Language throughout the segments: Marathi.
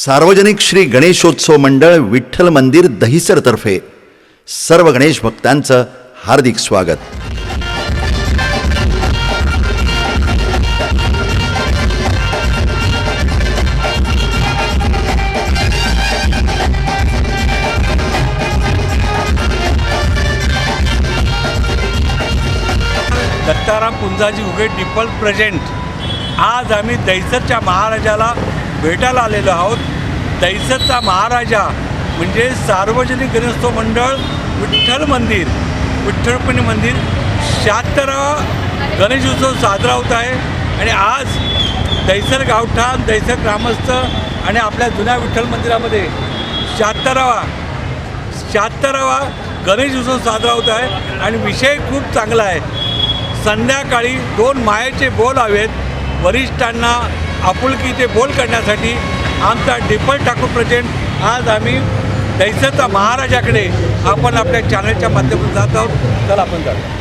सार्वजनिक श्री गणेशोत्सव मंडळ विठ्ठल मंदिर दहिसरतर्फे सर्व गणेश भक्तांचं हार्दिक स्वागत. दत्ताराम कुंजाजी उगे डिपल प्रेझेंट. आज आम्ही दैसरच्या महाराजाला भेटायला आलेलो आहोत. दैसरचा महाराजा म्हणजे सार्वजनिक गणेशोत्सव मंडळ विठ्ठल मंदिर. विठ्ठलपणी मंदिर. शहात्तरावा गणेशोत्सव साजरा होत आहे. आणि आज दैसर गावठाण दैसर ग्रामस्थ आणि आपल्या जुन्या विठ्ठल मंदिरामध्ये शहात्तरावा शहात्तरावा गणेश उत्सव साजरा होत आहे. आणि विषय खूप चांगला आहे. संध्याकाळी दोन मायेचे बोल हवेत. वरिष्ठांना आपुलकीचे बोल करण्यासाठी आमचा डिपल ठाकूर प्रेझेंट आज आम्ही दैसरचा महाराजाकडे आपण आपल्या चॅनलच्या माध्यमातून जात आहोत. चला आपण जाऊ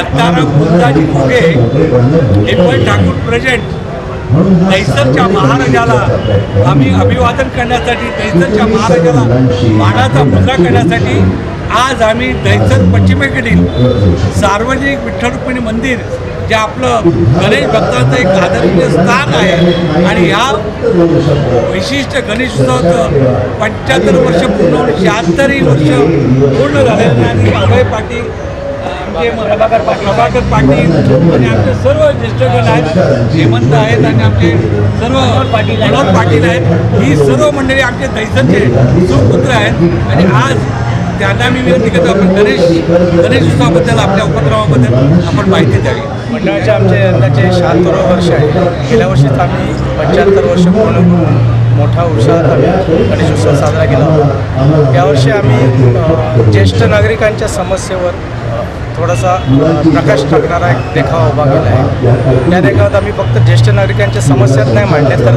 दत्ताराम गुंदाज फुगे हे पण ठाकूर प्रेझेंट दैसरच्या महाराजाला आम्ही अभिवादन करण्यासाठी दैसरच्या महाराजाला मानाचा मुद्रा करण्यासाठी आज आम्ही दैसर पश्चिमेकडील सार्वजनिक विठ्ठलपणी मंदिर जे आपलं गणेश भक्तांचं एक आदरणीय स्थान आहे आणि या विशिष्ट गणेश उत्सवाचं पंच्याहत्तर वर्ष पूर्ण शहात्तरही वर्ष पूर्ण झालेलं आणि अभय पाटील आमचे प्रभाकर प्रभाकर पाटील आणि आमचे सर्व ज्येष्ठगण आहेत हेमंत आहेत आणि आमचे सर्व पाटील मनोज पाटील आहेत. ही सर्व मंडळी आमचे दैसनचे सुपुत्र आहेत. आणि आज त्यांना मी विनंती करतो आपण गणेश गणेश उत्सवाबद्दल आपल्या उपक्रमाबद्दल आपण माहिती द्यावी. मंडळाचे आमचे यंदाचे शहात्तरवं वर्ष आहे. गेल्या वर्षीच आम्ही पंच्याहत्तर वर्ष पूर्ण करून मोठा उत्साहात आम्ही गणेशोत्सव साजरा केला होता. यावर्षी आम्ही ज्येष्ठ नागरिकांच्या समस्येवर थोडासा प्रकाश टाकणारा एक देखावा उभा केला आहे. त्या देखावात आम्ही फक्त ज्येष्ठ नागरिकांच्या समस्याच नाही मांडल्या तर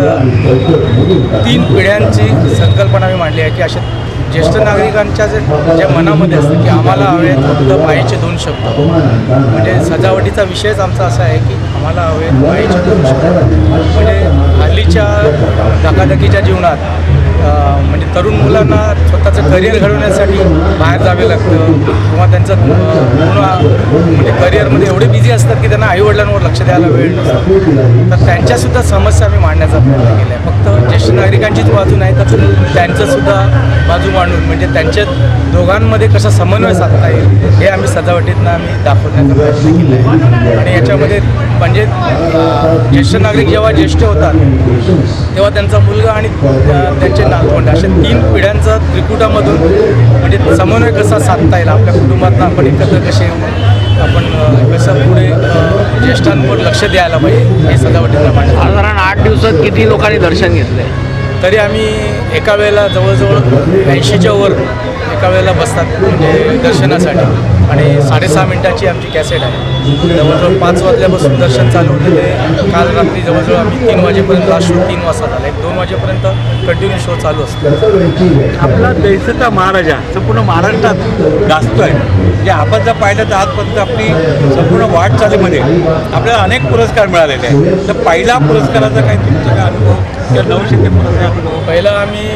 तीन पिढ्यांची संकल्पना आम्ही मांडली आहे की अशा ज्येष्ठ नागरिकांच्या जे ज्या मनामध्ये असतं की आम्हाला हवे आहेत फक्त बाईचे दोन शब्द. म्हणजे सजावटीचा विषयच आमचा असा आहे की आम्हाला हवे बाईचे दोन शब्द. म्हणजे हल्लीच्या धकाधकीच्या जीवनात म्हणजे तरुण मुलांना स्वतःचं करिअर घडवण्यासाठी बाहेर जावे लागतं किंवा त्यांचं पूर्ण म्हणजे करिअरमध्ये एवढे बिझी असतात की त्यांना आईवडिलांवर लक्ष द्यायला वेळ नसतो. तर त्यांच्यासुद्धा समस्या आम्ही मांडण्याचा प्रयत्न केला आहे फक्त ज्येष्ठ नागरिकांचीच बाजू नाही तर त्यांचंसुद्धा बाजू मांडून म्हणजे त्यांच्या दोघांमध्ये कसा समन्वय साधता येईल हे आम्ही सजावटीतनं आम्ही दाखवण्याचा प्रयत्न केला आहे आणि याच्यामध्ये म्हणजे ज्येष्ठ नागरिक जेव्हा ज्येष्ठ होतात तेव्हा त्यांचा मुलगा आणि त्यांचे नातवंड अशा तीन पिढ्यांचा त्रिकुटामधून म्हणजे समन्वय कसा साधता येईल? आपल्या कुटुंबातनं आपण एकत्र कसे आपण कसं पुढे ज्येष्ठांवर लक्ष द्यायला पाहिजे? हे सजावटीतनं मांडलं साधारण आठ दिवसात किती लोकांनी दर्शन घेतले तरी आम्ही एका वेळेला जवळजवळ ऐंशीच्या वर एका वेळेला बसतात म्हणजे दर्शनासाठी. आणि साडेसहा मिनिटाची आमची कॅसेट आहे. जवळजवळ पाच वाजल्यापासून दर्शन चालू होतं. ते काल रात्री जवळजवळ आम्ही तीन वाजेपर्यंत लास्ट शो तीन वाजता झाला. एक दोन वाजेपर्यंत कंटिन्यू शो चालू असतो. आपला देशाचा महाराजा संपूर्ण महाराष्ट्रात गाजतोय. म्हणजे आपण जर पाहिलं तर आजपर्यंत आपली संपूर्ण वाटचालीमध्ये आपल्याला अनेक पुरस्कार मिळालेले आहेत. तर पहिला पुरस्काराचा काही तुमचा काय अनुभव किंवा नऊशे पुरस्कार पहिला आम्ही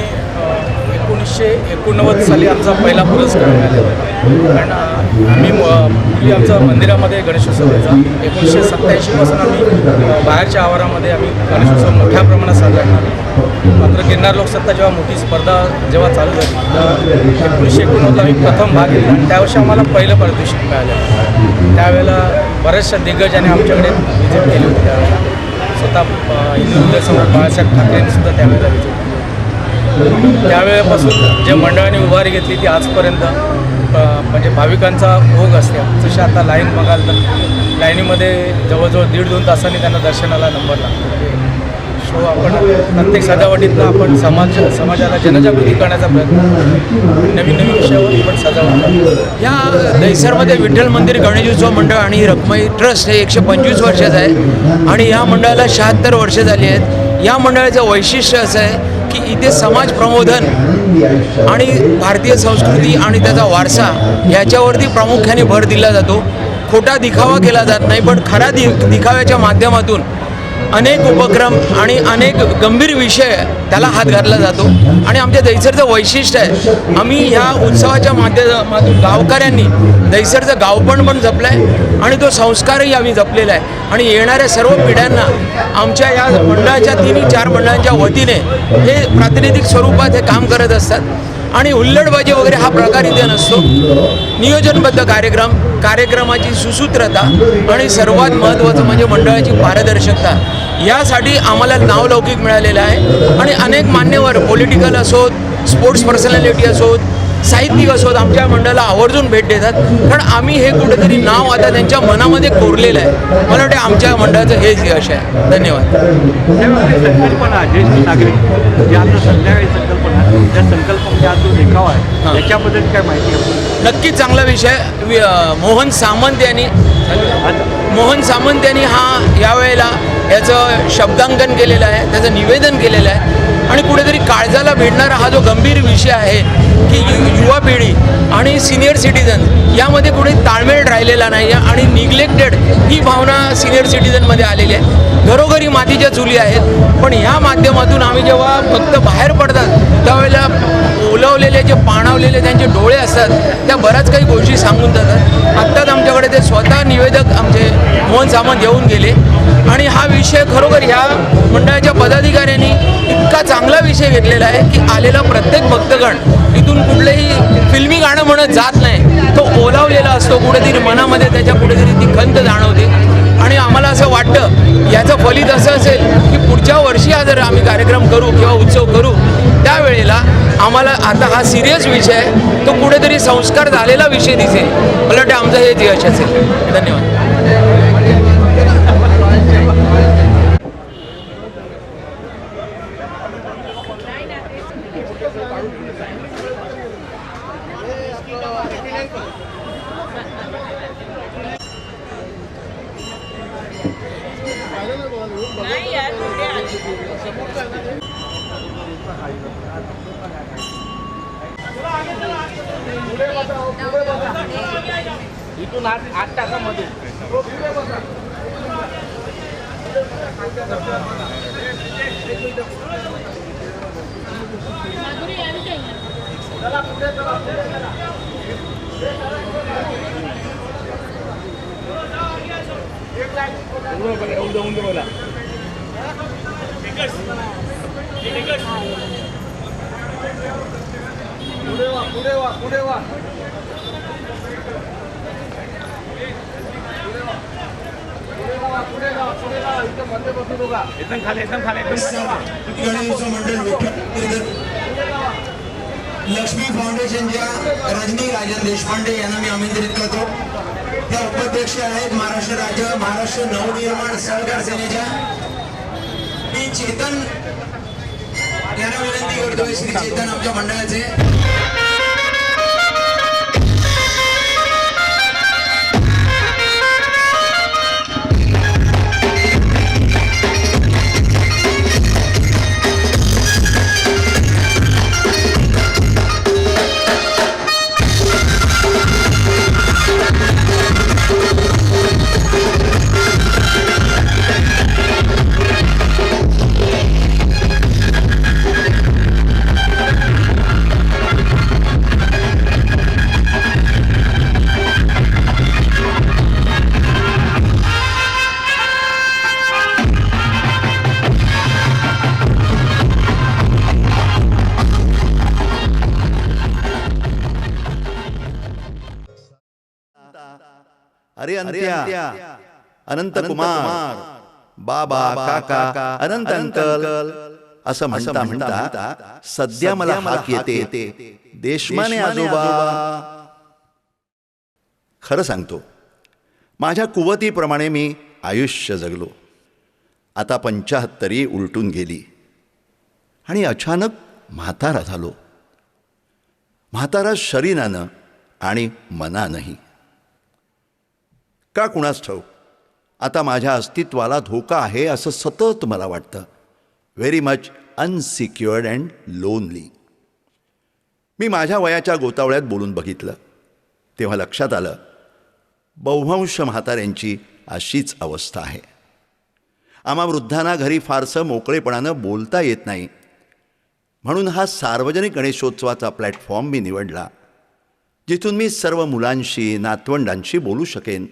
एकोणीसशे एकोणनव्वद साली आमचा पहिला पुरस्कार. मिळालेला आहे. कारण आम्ही म- पूर्वी आमचा मंदिरामध्ये गणेशोत्सव व्हायचा एकोणीसशे सत्त्याऐंशीपासून आम्ही बाहेरच्या आवारामध्ये आम्ही गणेशोत्सव मोठ्या प्रमाणात साजरा करणार मात्र गिरनार लोकसत्ता जेव्हा मोठी स्पर्धा जेव्हा चालू झाली एकोणीसशे एकोणनव्वदला आम्ही प्रथम भाग घेतला. आणि त्यावर्षी आम्हाला पहिलं पारितोषिक मिळालं. त्यावेळेला बऱ्याचशा दिग्गजाने आमच्याकडे विजिट केली होती. त्यावेळेला स्वतः हिंदू हृदय बाळासाहेब ठाकरेंनी सुद्धा त्यावेळेला व्हिजिट त्यावेळेपासून जे मंडळाने उभारी घेतली ती आजपर्यंत म्हणजे भाविकांचा भोग असते. जसे आता लाईन बघाल तर लाईनीमध्ये जवळजवळ दीड दोन तासांनी त्यांना दर्शनाला नंबर लागतो. म्हणजे सो आपण प्रत्येक सजावटीतनं आपण समाज समाजाला जनजागृती करण्याचा प्रयत्न नवीन नवीन विषयावर आपण सजावट या दहिसरमध्ये विठ्ठल मंदिर गणेशोत्सव मंडळ आणि रखमाई ट्रस्ट हे एकशे पंचवीस वर्षाचं आहे. आणि या मंडळाला शहात्तर वर्ष झाली आहेत. या मंडळाचं वैशिष्ट्य असं आहे की इथे समाज प्रबोधन आणि भारतीय संस्कृती आणि त्याचा वारसा ह्याच्यावरती प्रामुख्याने भर दिला जातो. खोटा दिखावा केला जात नाही पण खरा दि दिखाव्याच्या माध्यमातून अनेक उपक्रम आणि अनेक गंभीर विषय त्याला हात घातला जातो. आणि आमच्या दहिसरचं वैशिष्ट्य आहे आम्ही ह्या उत्सवाच्या माध्यमातून गावकऱ्यांनी दहिसरचं गावपण पण जपलं आहे आणि तो संस्कारही आम्ही जपलेला आहे. आणि येणाऱ्या सर्व पिढ्यांना आमच्या या मंडळाच्या तिन्ही चार मंडळांच्या वतीने हे प्रातिनिधिक स्वरूपात हे काम करत असतात. आणि हुल्लडबाजी वगैरे हा प्रकार इथे नसतो. नियोजनबद्ध कार्यक्रम कार्यक्रमाची सुसूत्रता आणि सर्वात महत्त्वाचं म्हणजे मंडळाची पारदर्शकता. यासाठी आम्हाला नावलौकिक मिळालेलं आहे. आणि अनेक मान्यवर पॉलिटिकल असोत स्पोर्ट्स पर्सनॅलिटी असोत साहित्यिक असोत आमच्या मंडळाला आवर्जून भेट देतात. कारण आम्ही हे कुठेतरी नाव आता त्यांच्या मनामध्ये कोरलेलं आहे. मला वाटतं आमच्या मंडळाचं हेच यश आहे. धन्यवाद. संकल्पना ज्येष्ठ नागरिक संध्याकाळी संकल्पना त्या संकल्पनेचा आज जो देखावा आहे. त्याच्याबद्दल काय माहिती आहे? नक्कीच चांगला विषय. मोहन सामंत यांनी मोहन सामंत यांनी हा यावेळेला याचं शब्दांकन केलेलं आहे त्याचं निवेदन केलेलं आहे. आणि कुठेतरी काळजाला भेटणारा हा जो गंभीर विषय आहे की यु युवा पिढी आणि सिनियर सिटीजन यामध्ये कुठे ताळमेळ राहिलेला नाही आहे आणि निग्लेक्टेड ही भावना सिनियर सिटीजनमध्ये आलेली आहे. घरोघरी मातीच्या चुली आहेत पण ह्या माध्यमातून आम्ही जेव्हा फक्त बाहेर पडतात त्यावेळेला ओलवलेले जे पाणावलेले त्यांचे डोळे असतात त्या बऱ्याच काही गोष्टी सांगून जातात. आत्ताच आमच्याकडे ते स्वतः निवेदक आमचे मोहन सामंत येऊन गेले. आणि हा विषय खरोखर ह्या मंडळाच्या पदाधिकाऱ्यांनी इतका चांगला विषय घेतलेला आहे की आलेला प्रत्येक भक्तगण इथून कुठलंही फिल्मी गाणं म्हणत जात नाही. तो ओलावलेला असतो कुठेतरी मनामध्ये त्याच्या कुठेतरी ती खंत जाणवते. आणि आम्हाला असं वाटतं याचं फलित असं असेल की पुढच्या वर्षी हा जर आम्ही कार्यक्रम करू किंवा उत्सव करू त्यावेळेला आम्हाला आता हा सिरियस विषय आहे तो कुठेतरी संस्कार झालेला विषय दिसेल. मला वाटतं आमचं हेच यश असेल. धन्यवाद. इथून आठ आठ तासामध्ये चला पुढे चला पुढे बोला लक्ष्मी फाउंडेशनच्या रजनी राजन देशपांडे यांना मी आमंत्रित करतो. त्या उपाध्यक्ष आहेत महाराष्ट्र राज्य महाराष्ट्र नवनिर्माण सहकार सेनेच्या. चेतन यांना विनंती करतोय श्री चेतन आमच्या मंडळाचे. अंत्या अनंत कुमार बाबा काका अनंत अंकल असं म्हणता म्हणता सध्या मला हाक येते. देशमाने आजोबा. खरं सांगतो माझ्या कुवतीप्रमाणे मी आयुष्य जगलो. आता पंचाहत्तरी उलटून गेली. आणि अचानक म्हातारा झालो. म्हातारा शरीरानं आणि मनानंही. का कुणास ठाऊक? आता माझ्या अस्तित्वाला धोका आहे असं सतत मला वाटतं. Very much unsecured and lonely मी माझ्या वयाच्या गोतावळ्यात बोलून बघितलं. तेव्हा लक्षात आलं बहुवंश म्हाताऱ्यांची अशीच अवस्था आहे. आम्हा वृद्धांना घरी फारसं मोकळेपणानं बोलता येत नाही. म्हणून हा सार्वजनिक गणेशोत्सवाचा प्लॅटफॉर्म मी निवडला जिथून मी सर्व मुलांशी नातवंडांशी बोलू शकेन.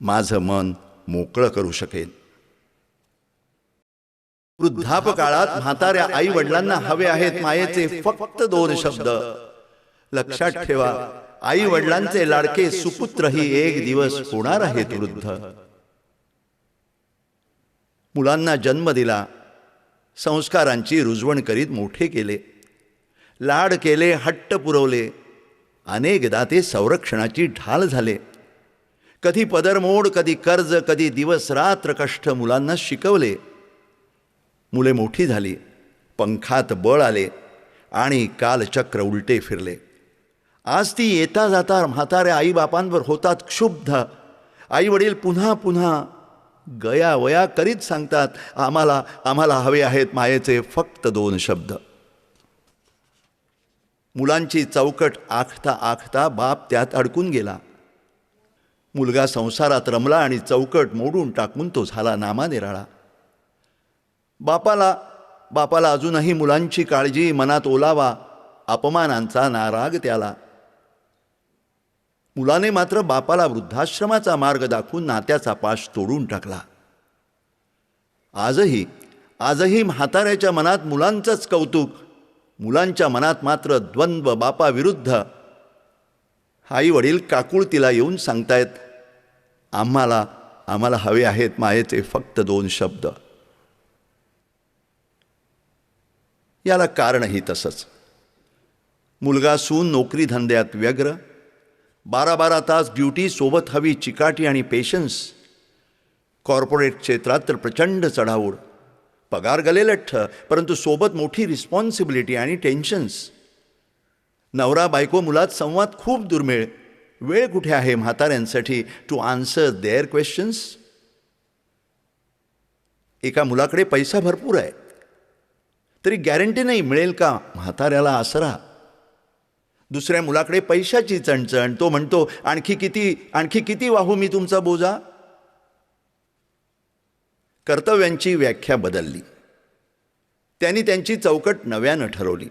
माझं मन मोकळं करू शकेन वृद्धापकाळात म्हाताऱ्या आई वडिलांना हवे आहेत मायेचे फक्त दोन शब्द. लक्षात ठेवा आई वडिलांचे लाडके सुपुत्रही एक दिवस होणार आहेत वृद्ध. मुलांना जन्म दिला संस्कारांची रुजवण करीत मोठे केले लाड केले हट्ट पुरवले अनेकदा ते संरक्षणाची ढाल झाले. कधी पदरमोड कधी कर्ज कधी दिवस रात्र कष्ट मुलांना शिकवले. मुले मोठी झाली पंखात बळ आले आणि कालचक्र उलटे फिरले. आज ती येता जाता म्हाताऱ्या आईबापांवर होतात क्षुब्ध. आई वडील पुन्हा पुन्हा गया वया करीत सांगतात आम्हाला आम्हाला हवे आहेत मायेचे फक्त दोन शब्द. मुलांची चौकट आखता आखता बाप त्यात अडकून गेला. मुलगा संसारात रमला आणि चौकट मोडून टाकून तो झाला नामानिराळा बापाला बापाला अजूनही मुलांची काळजी मनात ओलावा अपमानांचा नाराग त्याला. मुलाने मात्र बापाला वृद्धाश्रमाचा मार्ग दाखवून नात्याचा पाश तोडून टाकला. आजही आजही म्हाताऱ्याच्या मनात मुलांचंच कौतुक मुलांच्या मनात मात्र द्वंद्व बापाविरुद्ध आई वडील काकुळतीला येऊन सांगतायत आम्हाला आम्हाला हवे आहेत मायेचे फक्त दोन शब्द. याला कारणही तसंच. मुलगा सून नोकरी धंद्यात व्यग्र बारा बारा तास ड्युटी सोबत हवी चिकाटी आणि पेशन्स कॉर्पोरेट क्षेत्रात तर प्रचंड चढाओढ पगार गलेलठ्ठ परंतु सोबत मोठी रिस्पॉन्सिबिलिटी आणि टेन्शन्स. नवरा बायको मुलात संवाद खूप दुर्मिळ. वेळ कुठे आहे म्हाताऱ्यांसाठी? टू आन्सर देअर क्वेश्चन्स एका मुलाकडे पैसा भरपूर आहे. तरी गॅरंटी नाही मिळेल का? म्हाताऱ्याला आसरा. दुसऱ्या मुलाकडे पैशाची चणचण. तो म्हणतो आणखी किती आणखी किती वाहू मी तुमचा बोजा? कर्तव्यांची व्याख्या बदलली. त्यांनी त्यांची चौकट नव्यानं ठरवली.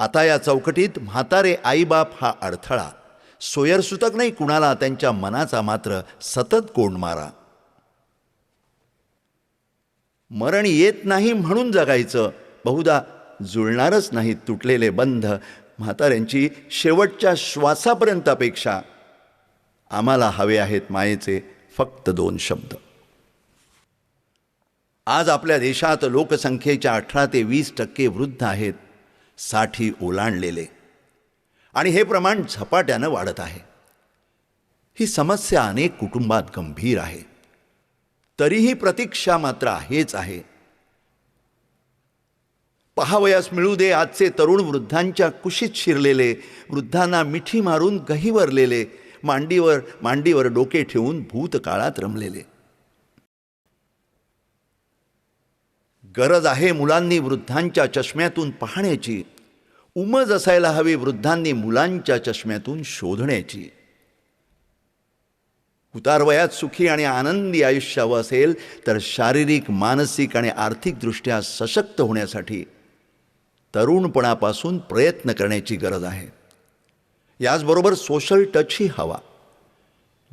आता या चौकटीत म्हातारे आईबाप हा अडथळा. सोयरसुतक नाही कुणाला त्यांच्या मनाचा मात्र सतत कोंड मारा मरण येत नाही म्हणून जगायचं. बहुधा जुळणारच नाही तुटलेले बंध. म्हाताऱ्यांची शेवटच्या श्वासापर्यंत अपेक्षा. आम्हाला हवे आहेत मायेचे फक्त दोन शब्द. आज आपल्या देशात लोकसंख्येच्या अठरा ते वीस टक्के वृद्ध आहेत. साठी ओलांडलेले. आणि हे प्रमाण झपाट्यानं वाढत आहे. ही समस्या अनेक कुटुंबात गंभीर आहे. तरीही प्रतीक्षा मात्र आहेच आहे. पहावयास मिळू दे आजचे तरुण वृद्धांच्या कुशीत शिरलेले वृद्धांना मिठी मारून गहिवरलेले मांडीवर मांडीवर डोके ठेवून भूतकाळात रमलेले. गरज आहे मुलांनी वृद्धांच्या चष्म्यातून पाहण्याची. उमज असायला हवी वृद्धांनी मुलांच्या चष्म्यातून शोधण्याची. उतारवयात सुखी आणि आनंदी आयुष्य हवं असेल तर शारीरिक मानसिक आणि आर्थिकदृष्ट्या सशक्त होण्यासाठी तरुणपणापासून प्रयत्न करण्याची गरज आहे. याचबरोबर सोशल टचही हवा.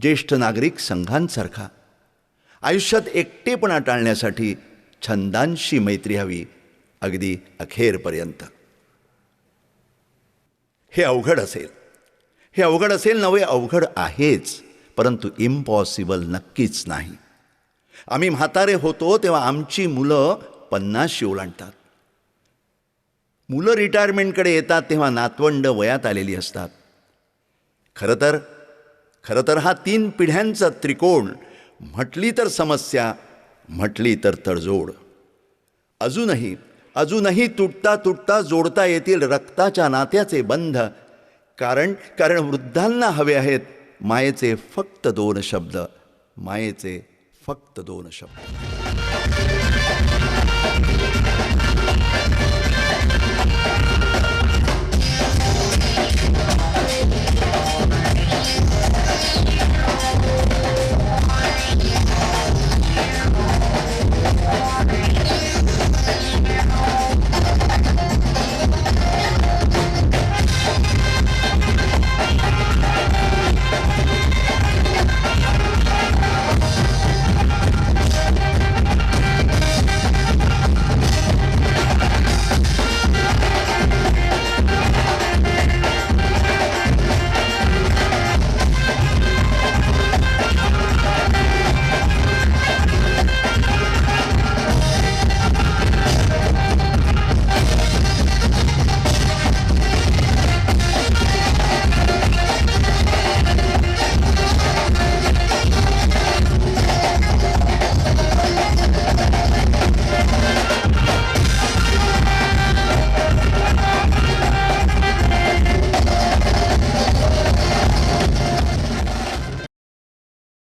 ज्येष्ठ नागरिक संघांसारखा. आयुष्यात एकटेपणा टाळण्यासाठी छंदांशी मैत्री हवी अगदी अखेरपर्यंत. हे अवघड असेल. हे अवघड असेल नव्हे अवघड आहेच परंतु इम्पॉसिबल नक्कीच नाही. आम्ही म्हातारे होतो तेव्हा आमची मुलं पन्नासशी ओलांडतात. मुलं रिटायरमेंटकडे येतात तेव्हा नातवंड वयात आलेली असतात. खरं तर खरं तर हा तीन पिढ्यांचा त्रिकोण म्हटली तर समस्या म्हटली तर तडजोड. अजूनही अजूनही तुटता तुटता जोडता येतील रक्ताच्या नात्याचे बंध. कारण कारण वृद्धांना हवे आहेत मायेचे फक्त दोन शब्द. मायेचे फक्त दोन शब्द.